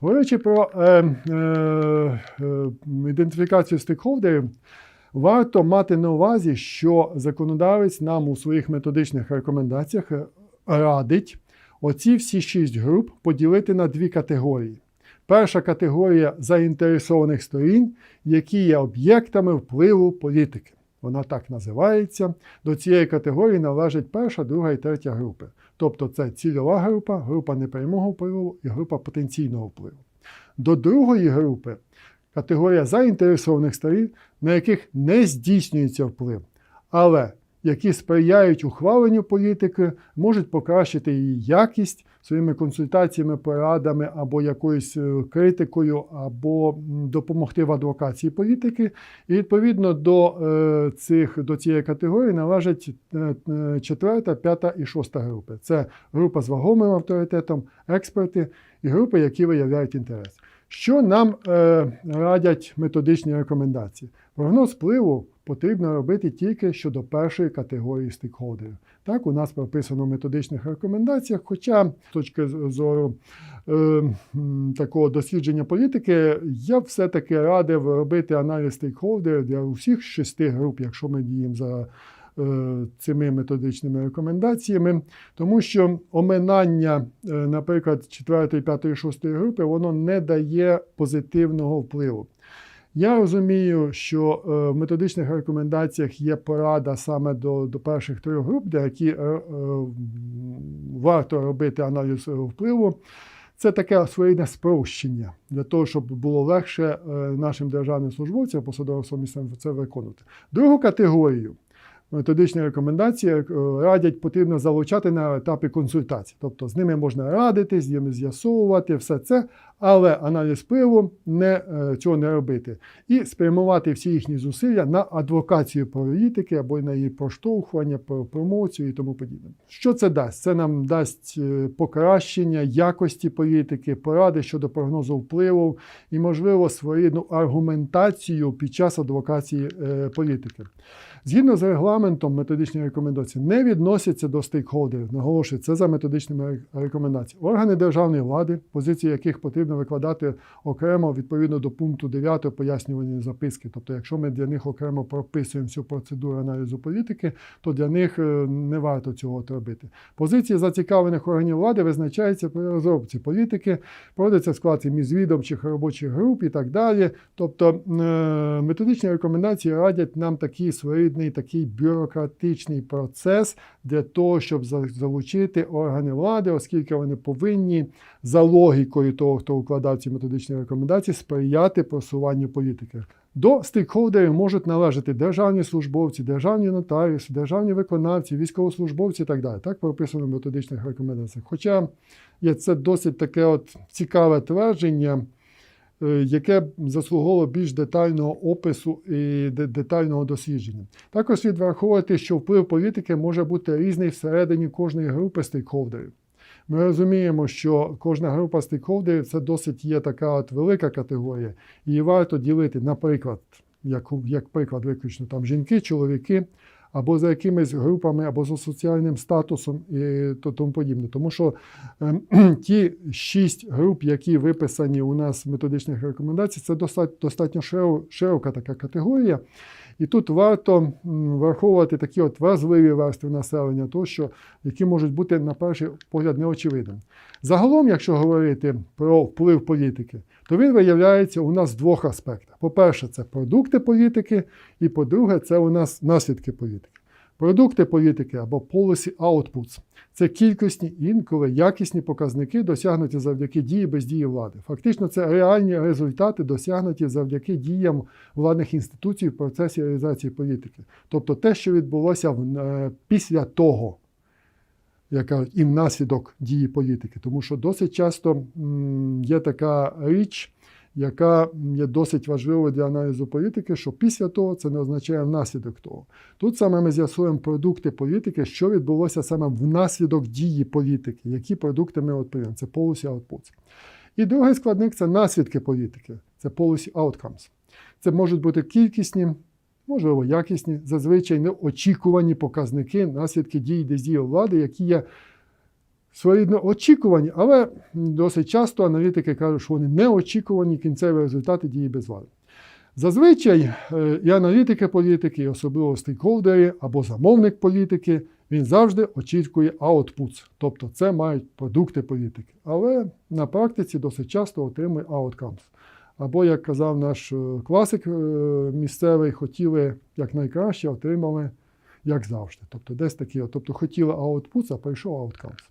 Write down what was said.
Говорячи про е, е, е, ідентифікацію стейкхолдерів, варто мати на увазі, що законодавець нам у своїх методичних рекомендаціях е, радить оці всі шість груп поділити на дві категорії. Перша категорія заінтересованих сторін, які є об'єктами впливу політики. Вона так називається. До цієї категорії належать перша, друга і третя групи. Тобто це цільова група, група непрямого впливу і група потенційного впливу. До другої групи категорія заінтересованих сторін, на яких не здійснюється вплив, але які сприяють ухваленню політики, можуть покращити її якість своїми консультаціями, порадами або якоюсь е, критикою, або допомогти в адвокації політики. І відповідно до, е, цих, до цієї категорії належать е, четверта, п'ята і шоста групи. Це група з вагомим авторитетом, експерти і групи, які виявляють інтерес. Що нам е, радять методичні рекомендації? Прогноз впливу потрібно робити тільки щодо першої категорії стейкхолдерів. Так, у нас прописано в методичних рекомендаціях, хоча з точки зору е, такого дослідження політики, я все-таки радив робити аналіз стейкхолдерів для усіх шести груп, якщо ми діємо за цими методичними рекомендаціями, тому що оминання, е, наприклад, 4, 5, 6 групи, воно не дає позитивного впливу. Я розумію, що е, в методичних рекомендаціях є порада саме до, до перших трьох груп, де які е, е, варто робити аналіз впливу. Це таке своєрідне спрощення для того, щоб було легше е, нашим державним службовцям, посадовим особистам це виконувати. Другу категорію методичні рекомендації е, радять потрібно залучати на етапі консультацій. Тобто з ними можна радити, з ними з'ясовувати все це, але аналіз впливу не, е, цього не робити. І спрямувати всі їхні зусилля на адвокацію політики або на її проштовхування, промоцію і тому подібне. Що це дасть? Це нам дасть е, покращення якості політики, поради щодо прогнозу впливу і, можливо, своєрідну аргументацію під час адвокації політики. Згідно з регламентом, методичні рекомендації не відносяться до стейкхолдерів. Наголошую, це за методичними рекомендаціями. Органи державної влади, позиції яких потрібно викладати окремо відповідно до пункту 9 пояснювальної записки. Тобто, якщо ми для них окремо прописуємо всю процедуру аналізу політики, то для них е, не варто цього робити. Позиції зацікавлених органів влади визначаються при розробці політики, проводиться склад міжвідомчих робочих груп і так далі. Тобто е, методичні рекомендації радять нам такий своєрідний такий бюрократичний процес для того, щоб залучити органи влади, оскільки вони повинні за логікою того, хто укладав ці методичні рекомендації, сприяти просуванню політики. До стейкхолдерів можуть належати державні службовці, державні нотаріуси, державні виконавці, військовослужбовці і так далі. Так прописано в методичних рекомендаціях. Хоча є це досить таке от цікаве твердження, яке заслуговувало більш детального опису і детального дослідження. Також слід враховувати, що вплив політики може бути різний всередині кожної групи стейкхолдерів. Ми розуміємо, що кожна група стейкхолдерів це досить є така от велика категорія. Її варто ділити, наприклад, як, як приклад, виключно там жінки, чоловіки, або за якимись групами, або за соціальним статусом і то- тому подібне. Тому що ем, ті шість груп, які виписані у нас в методичних рекомендаціях, це достатньо широка така категорія. І тут варто враховувати такі от вразливі верстви населення, тощо, які можуть бути на перший погляд неочевидними. Загалом, якщо говорити про вплив політики, то він виявляється у нас в двох аспектах. По-перше, це продукти політики, і по-друге, це у нас наслідки політики. Продукти політики або policy outputs – це кількісні, інколи якісні показники, досягнуті завдяки дії бездії влади. Фактично, це реальні результати, досягнуті завдяки діям владних інституцій в процесі реалізації політики. Тобто те, що відбулося е, після того, яка і внаслідок дії політики. Тому що досить часто є така річ, яка є досить важливою для аналізу політики, що після того це не означає внаслідок того. Тут саме ми з'ясуємо продукти політики, що відбулося саме внаслідок дії політики, які продукти ми отримаємо. Це policy outputs. І другий складник це наслідки політики, це policy outcomes. Це можуть бути кількісні, можливо, якісні, зазвичай неочікувані показники, наслідки дій бездії влади, які є своєрідно очікувані, але досить часто аналітики кажуть, що вони не очікувані кінцеві результати дії без вади. Зазвичай е, і аналітики політики, і особливо стейкхолдери або замовник політики, він завжди очікує outputs, тобто це мають продукти політики. Але на практиці досить часто отримує outcomes. Або, як казав наш е, класик е, місцевий, хотіли якнайкраще, отримали як завжди. Тобто десь такі, тобто хотіли outputs, а прийшов outcomes.